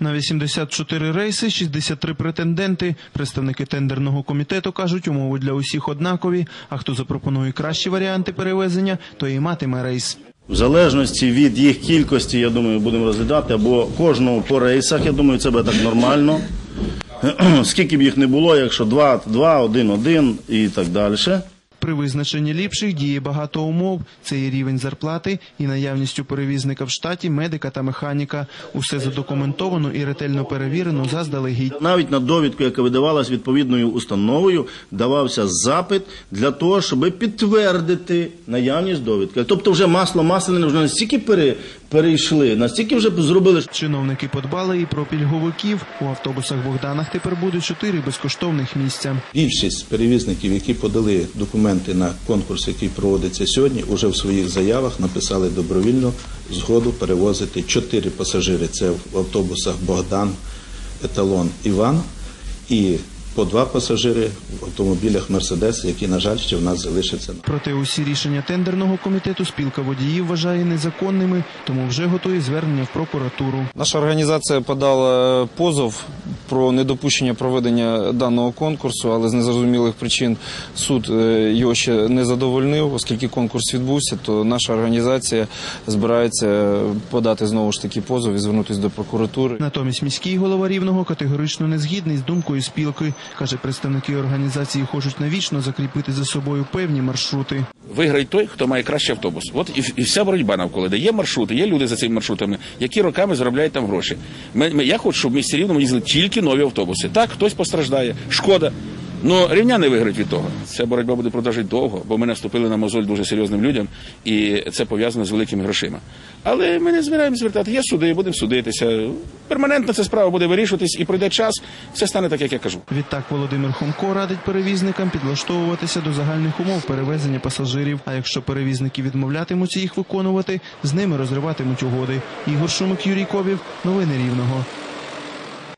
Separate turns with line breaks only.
На 84 рейси 63 претенденти. Представники тендерного комітету кажуть, умови для усіх однакові. А хто запропонує кращі варіанти перевезення, то і матиме рейс.
В залежності від їх кількості, я думаю, будемо розглядати, або кожного по рейсах, я думаю, це буде так нормально. Скільки б їх не було, якщо 2, 2 1, 1 і так далі.
При визначенні ліпших діє багато умов. Це і рівень зарплати, і наявністю перевізника в штаті, медика та механіка. Усе задокументовано і ретельно перевірено заздалегідь.
Навіть на довідку, яка видавалась відповідною установою, давався запит для того, щоб підтвердити наявність довідки. Тобто вже масло масляне вже настільки пере, перейшли, настільки вже зробили.
Чиновники подбали і про пільговиків. У автобусах Богданах тепер будуть чотири безкоштовних місця.
Більшість перевізників, які подали документи на конкурс, який проводиться сьогодні, уже в своїх заявах написали добровільну згоду перевозити чотири пасажири. Це в автобусах Богдан, Еталон, Іван і по два пасажири в автомобілях Мерседес, які, на жаль, ще в нас залишаться.
Проте усі рішення тендерного комітету спілка водіїв вважає незаконними, тому вже готує звернення в прокуратуру.
Наша організація подала позов про недопущення проведення даного конкурсу, але з незрозумілих причин суд е, його ще не задовольнив, оскільки конкурс відбувся, то наша організація збирається подати знову ж таки позов і звернутися до прокуратури.
Натомість міський голова рівного категорично не згідний з думкою спілки. каже, представники організації хочуть навічно закріпити за собою певні маршрути.
Виграє той, хто має кращий автобус. От і, і вся боротьба навколо. Де є маршрути, є люди за цими маршрутами, які роками заробляють там гроші. Ми, ми, я хочу, щоб в місті рівному їздили тільки нові автобуси. Так, хтось постраждає. Шкода. Ну, рівня не виграють від того. Ця боротьба буде продовжувати довго, бо ми наступили на мозоль дуже серйозним людям, і це пов'язано з великими грошима. Але ми не збираємося звертати. Є суди, будемо судитися. Перманентно ця справа буде вирішуватись і пройде час. Все стане так, як я кажу.
Відтак Володимир Хомко радить перевізникам підлаштовуватися до загальних умов перевезення пасажирів. А якщо перевізники відмовлятимуться їх виконувати, з ними розриватимуть угоди. Ігор Шумик, Юрій Ковів. Новини Рівного.